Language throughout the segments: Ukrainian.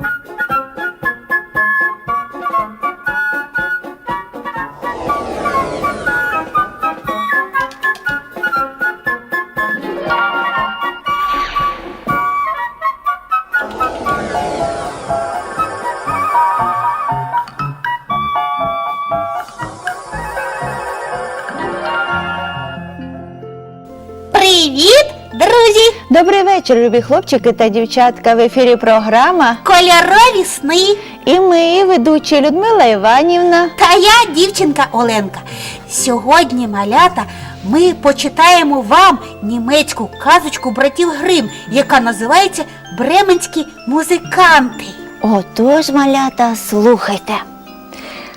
you вечір, любі хлопчики та дівчатка. В ефірі програма. Кольорові сни. І ми, ведучі Людмила Іванівна. Та я дівчинка Оленка. Сьогодні, малята, ми почитаємо вам німецьку казочку братів Грим, яка називається Бременські музиканти. Отож, малята, слухайте.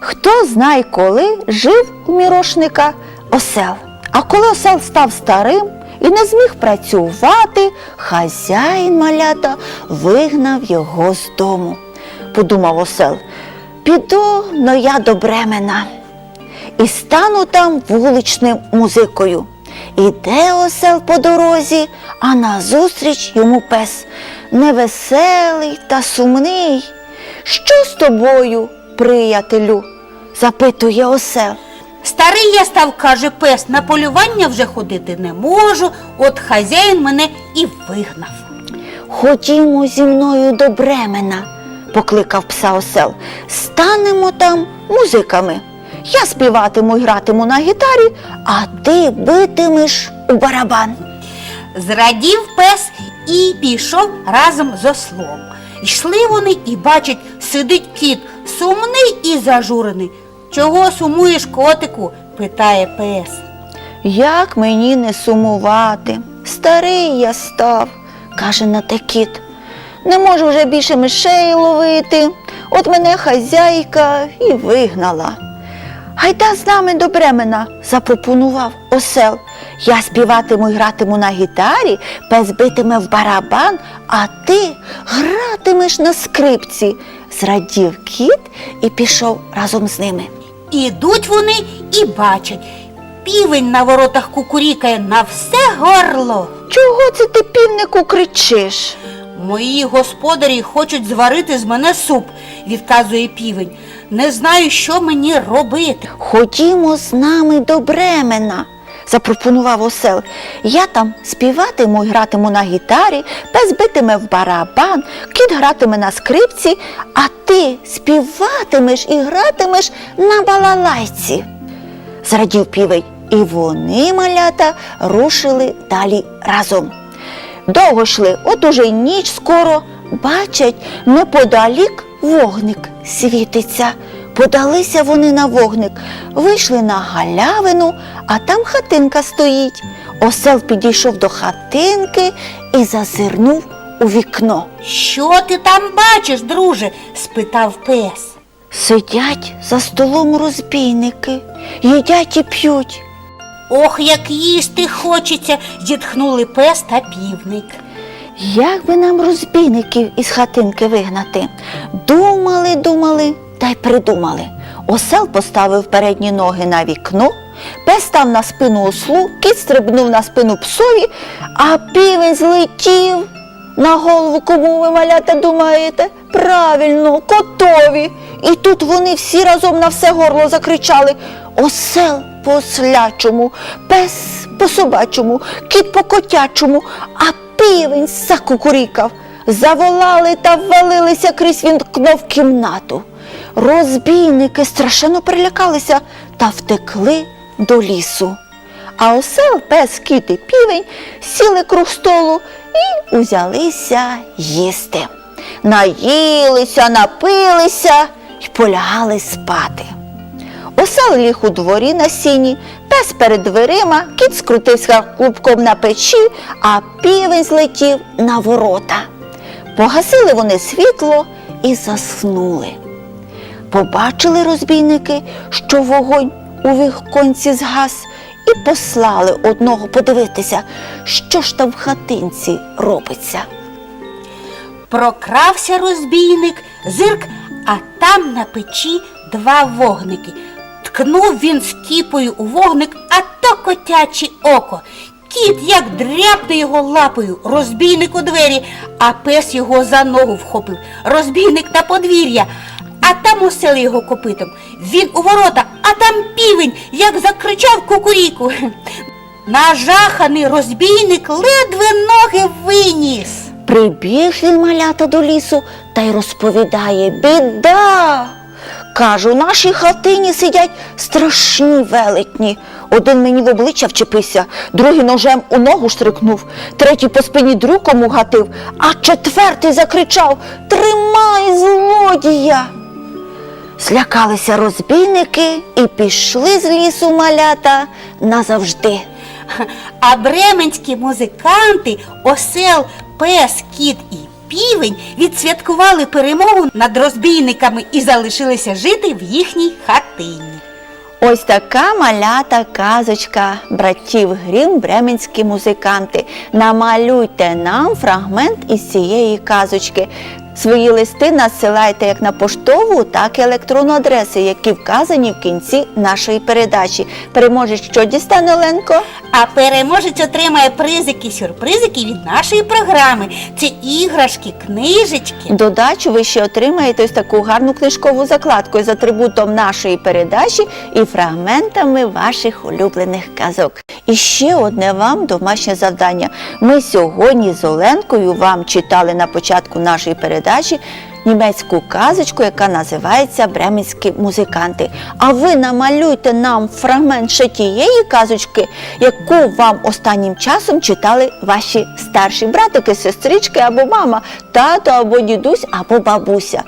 Хто знає, коли жив у мірошника осел. А коли осел став старим і не зміг працювати, хазяїн малята вигнав його з дому. Подумав осел, піду но я до Бремена і стану там вуличним музикою. Іде осел по дорозі, а назустріч йому пес невеселий та сумний. Що з тобою, приятелю? запитує осел. Старий я став, каже пес, на полювання вже ходити не можу, от хазяїн мене і вигнав. Ходімо зі мною до Бремена, покликав пса осел. Станемо там музиками. Я співатиму і гратиму на гітарі, а ти битимеш у барабан. Зрадів пес і пішов разом з ослом. Йшли вони і бачать, сидить кіт, сумний і зажурений. Чого сумуєш, котику? питає пес. Як мені не сумувати? Старий я став, каже на те кіт. Не можу вже більше мишей ловити. От мене хазяйка і вигнала. Гайда з нами до Бремена, запропонував осел. Я співатиму і гратиму на гітарі, пес битиме в барабан, а ти гратимеш на скрипці. Зрадів кіт і пішов разом з ними. Ідуть вони і бачать. Півень на воротах кукурікає на все горло. Чого це ти півнику кричиш? Мої господарі хочуть зварити з мене суп, відказує півень. Не знаю, що мені робити. Ходімо з нами до Бремена, запропонував осел. Я там співатиму і гратиму на гітарі, пес битиме в барабан, кіт гратиме на скрипці, а ти співатимеш і гратимеш на балалайці. Зрадів півень, і вони, малята, рушили далі разом. Довго йшли, от уже й ніч скоро, бачать, неподалік вогник світиться. Подалися вони на вогник, вийшли на галявину, а там хатинка стоїть. Осел підійшов до хатинки і зазирнув у вікно. Що ти там бачиш, друже? спитав пес. Сидять за столом розбійники, їдять і п'ють. Ох, як їсти хочеться, зітхнули пес та півник. Як би нам розбійників із хатинки вигнати? Думали, думали та й придумали. Осел поставив передні ноги на вікно, пес став на спину ослу, кіт стрибнув на спину псові, а півень злетів. На голову кому ви малята думаєте? Правильно, котові. І тут вони всі разом на все горло закричали Осел по ослячому, пес по собачому, кіт по котячому, а півень закукурікав. Заволали та ввалилися крізь вікно в кімнату. Розбійники страшенно перелякалися та втекли до лісу. А осел, пес, кіт і півень сіли круг столу і узялися їсти. Наїлися, напилися і полягали спати. Осел ліг у дворі на сіні, пес перед дверима, кіт скрутився клубком на печі, а півень злетів на ворота. Погасили вони світло і заснули. Побачили розбійники, що вогонь у віконці згас, і послали одного подивитися, що ж там в хатинці робиться. Прокрався розбійник, зирк, а там на печі два вогники. Ткнув він скіпою у вогник, а то котяче око. Кіт як дряпне його лапою, розбійник у двері, а пес його за ногу вхопив. Розбійник на подвір'я, а там осел його копитом. Він у ворота, а там півень, як закричав кукуріку. Нажаханий розбійник ледве ноги виніс. Прибіг він малята до лісу та й розповідає біда. Каже, у нашій хатині сидять страшні велетні. Один мені в обличчя вчепився, другий ножем у ногу штрикнув, третій по спині друком угатив, а четвертий закричав Тримай злодія. Злякалися розбійники і пішли з лісу малята назавжди. А бременські музиканти, осел, пес, кіт і півень відсвяткували перемогу над розбійниками і залишилися жити в їхній хатині. Ось така малята казочка братів Грім бременські музиканти. Намалюйте нам фрагмент із цієї казочки. Свої листи надсилайте як на поштову, так і електронну адреси, які вказані в кінці нашої передачі. Переможе, що дістане Оленко? А переможець отримає призики, сюрпризики від нашої програми. Це іграшки, книжечки. Додачу ви ще отримаєте ось таку гарну книжкову закладку з атрибутом нашої передачі і фрагментами ваших улюблених казок. І ще одне вам домашнє завдання. Ми сьогодні з Оленкою вам читали на початку нашої передачі німецьку казочку, яка називається Бременські музиканти. А ви намалюйте нам фрагмент ще тієї казочки, яку вам останнім часом читали ваші старші братики, сестрички або мама, тато або дідусь або бабуся.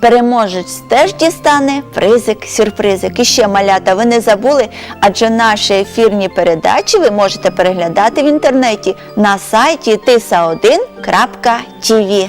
Переможець теж дістане призик, сюрпризик. І ще малята, ви не забули, адже наші ефірні передачі ви можете переглядати в інтернеті на сайті tisa1.tv.